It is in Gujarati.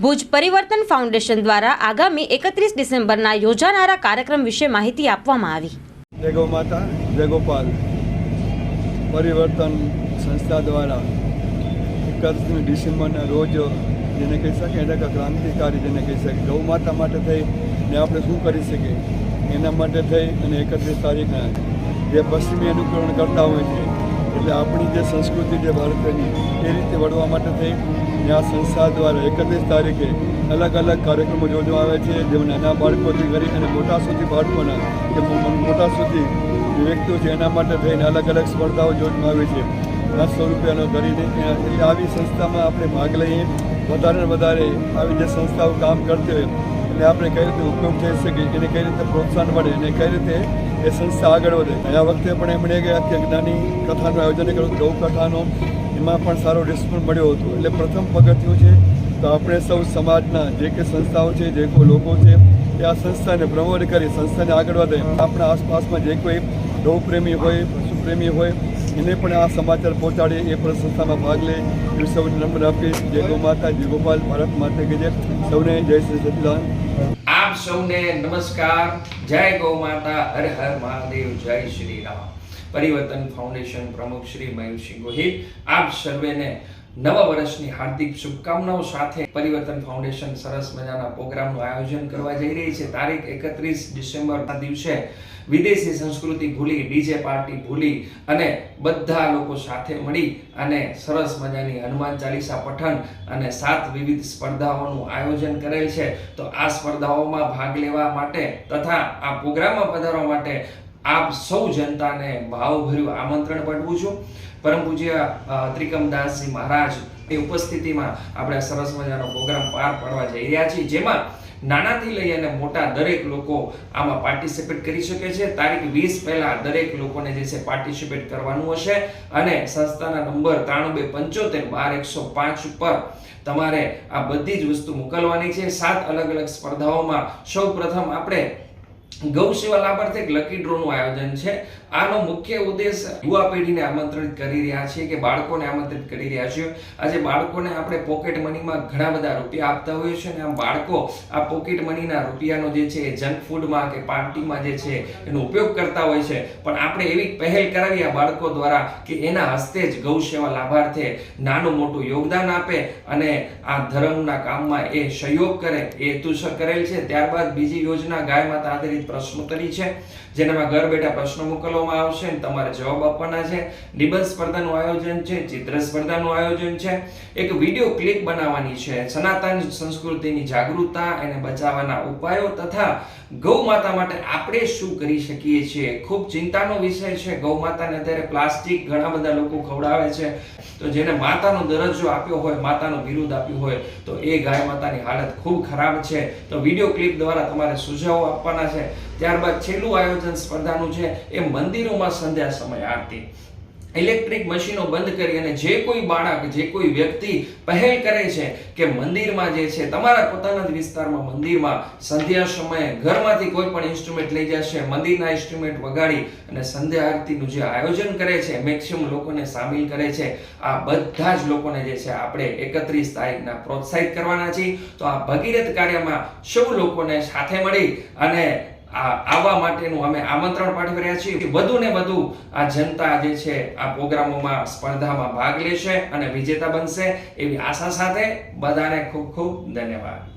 ભુજ પરિવર્તન ફાઉન્ડેશન દ્વારા આગામી એકત્રીસ ડિસેમ્બરના યોજાનારા કાર્યક્રમ વિશે માહિતી આપવામાં આવી. જય ગૌ જય ગોપાલ. પરિવર્તન સંસ્થા દ્વારા એકત્રીસમી ડિસેમ્બરના રોજ જેને કહી શકે એટલે કે ક્રાંતિકારી જેને કહી શકે ગૌ માતા માટે થઈ ને આપણે શું કરી શકીએ? એના માટે થઈ અને એકત્રીસ તારીખના જે પશ્ચિમી અનુકરણ કરતા હોય છે એટલે આપણી જે સંસ્કૃતિ જે ભારતની એ રીતે વળવા માટે થઈ. ને આ સંસ્થા દ્વારા એકત્રીસ તારીખે અલગ અલગ કાર્યક્રમો યોજવા આવે છે, જેમાં નાના બાળકોથી કરી અને મોટા સુધી બાળકોના, કે મોટા સુધી વ્યક્તિઓ છે, એના માટે થઈને અલગ અલગ સ્પર્ધાઓ યોજવામાં આવે છે. પાંચસો રૂપિયાનો કરીને આવી સંસ્થામાં આપણે ભાગ લઈએ. વધારે ને વધારે આવી જે સંસ્થાઓ કામ કરતી હોય એટલે આપણે કઈ રીતે ઉપયોગ થઈ શકે એને કઈ રીતે પ્રોત્સાહન મળે અને કઈ રીતે એ સંસ્થા આગળ વધે. આ વખતે પણ એમણે કે આખી એક કથાનું આયોજન કર્યું, ગૌ કથાનો એમાં પણ સારો રિસ્પોન્સ મળ્યો હતો. એટલે પ્રથમ પગથિયું છે તો આપણે સૌ સમાજના જે કે સંસ્થાઓ છે, જે કોઈ લોકો છે, એ આ સંસ્થાને પ્રમોટ કરી, સંસ્થાને આગળ વધે. આપણા આસપાસમાં જે કોઈ ગૌપ્રેમી હોય, પશુપ્રેમી હોય, એને પણ આ સમાચાર પહોંચાડે, એ પણ સંસ્થામાં ભાગ લે. એ સૌને નંબર આપીશ. જય ગૌ માતા, જય ગોપાલ, ભારત માતા કે જય. સૌને જય શ્રી સચિદાન. સૌને નમસ્કાર. જય ગૌ માતા, હર હર મહાદેવ, જય શ્રી રામ. પરિવર્તન ફાઉન્ડેશન પ્રમુખ શ્રી મયુરસિંહ ગોહિલ, આપ સર્વેને નવા વર્ષની હાર્દિક શુભકામનાઓ સાથે પરિવર્તન ફાઉન્ડેશન સરસ મજાના પ્રોગ્રામનું આયોજન કરવા જઈ રહી છે. તારીખ એકત્રીસ ડિસેમ્બરના દિવસે વિદેશી સંસ્કૃતિ ભૂલી, ડીજે પાર્ટી ભૂલી અને બધા લોકો સાથે મળી અને સરસ મજાની હનુમાન ચાલીસા પઠન અને સાત વિવિધ સ્પર્ધાઓનું આયોજન કરેલ છે. તો આ સ્પર્ધાઓમાં ભાગ લેવા માટે તથા આ પ્રોગ્રામમાં પધારવા માટે આપ સૌ જનતાને ભાવભર્યું આમંત્રણ પાઠવું છું. પરમ પૂજ્ય ત્રિકમદાસજી મહારાજની ઉપસ્થિતિમાં આપણે સરસ મજાનો પ્રોગ્રામ પાર પાડવા જઈ રહ્યા છીએ, જેમાં નાનાથી લઈ અને મોટા દરેક લોકો આમાં પાર્ટિસિપેટ કરી શકે છે. તારીખ વીસ પહેલા દરેક લોકોને જે છે પાર્ટિસિપેટ કરવાનું હશે અને સંસ્થાના નંબર ત્રાણું બે પંચોતેર બાર એકસો પાંચ ઉપર તમારે આ બધી જ વસ્તુ મોકલવાની છે. સાત અલગ અલગ સ્પર્ધાઓમાં સૌ પ્રથમ આપણે ગૌ સેવા લાભાર્થી એક લકી ડ્રોનું આયોજન છે. આનો મુખ્ય ઉદ્દેશ યુવા પેઢીને આમંત્રિત કરી રહ્યા છીએ કે બાળકોને આમંત્રિત કરી રહ્યા છીએ. આજે બાળકોને આપણે પોકેટ મનીમાં ઘણા બધા રૂપિયા આપતા હોઈએ છીએ અને આમ બાળકો આ પોકેટ મનીના રૂપિયાનો જે છે જંક ફૂડમાં કે પાર્ટીમાં જે છે એનો ઉપયોગ કરતા હોય છે. પણ આપણે એવી પહેલ કરાવી આ બાળકો દ્વારા કે એના હસ્તે જ ગૌ સેવા લાભાર્થે નાનું મોટું યોગદાન આપે અને આ ધર્મના કામમાં એ સહયોગ કરે, એ હેતુસર કરેલ છે. ત્યારબાદ બીજી યોજના ગાય માતા આધારિત પ્રશ્નોત્તરી છે, જેનામાં ઘર બેઠા પ્રશ્નો મોકલવામાં આવશે અને તમારે જવાબ આપવાના છે. નિબંધ સ્પર્ધાનું આયોજન છે, ચિત્ર સ્પર્ધાનું આયોજન છે. એક વીડિયો ક્લિપ બનાવવાની છે. સનાતન સંસ્કૃતિની જાગૃતતા એને બચાવવાના ઉપાયો તથા ગૌ માતા માટે આપણે શું કરી શકીએ છીએ? ખૂબ ચિંતાનો વિષય છે. ગૌ માતાને અત્યારે પ્લાસ્ટિક ઘણા બધા લોકો ખવડાવે છે. તો જેને માતાનો દરજ્જો આપ્યો હોય, માતાનો વિરુદ્ધ આપ્યું હોય, તો એ ગાય માતાની હાલત ખૂબ ખરાબ છે. તો વીડિયો ક્લિપ દ્વારા તમારે સુઝાવો આપવાના છે. ત્યારબાદ છેલ્લું આયોજન સ્પર્ધાનું છે. એ મંદિરોમાં સંધ્યા સમય આરતી. ઇલેક્ટ્રિક મશીનો બંધ કરી અને જે કોઈ બાળક, જે કોઈ વ્યક્તિ પહેલ કરે છે કે મંદિરમાં જે છે, તમારા પોતાના જ વિસ્તારમાં મંદિરમાં સંધ્યા સમયે ઘરમાંથી કોઈ પણ ઇન્સ્ટ્રુમેન્ટ લઈ જશે, મંદિરના ઇન્સ્ટ્રુમેન્ટ વગાડી અને સંધ્યા આરતીનું જે આયોજન કરે છે મેક્સિમમ લોકોને સામેલ કરે છે. આ બધા જ લોકોને જે છે, આપણે એકત્રીસ તારીખના પ્રોત્સાહિત કરવાના છીએ. તો આ ભગીરથ કાર્યમાં સૌ લોકોને સાથે મળી અને આવવા માટેનું અમે આમંત્રણ પાઠવી રહ્યા છીએ વધુ ને વધુ આ જનતા જે છે આ પ્રોગ્રામોમાં સ્પર્ધામાં ભાગ લેશે અને વિજેતા બનશે એવી આશા સાથે બધાને ખૂબ ખૂબ ધન્યવાદ.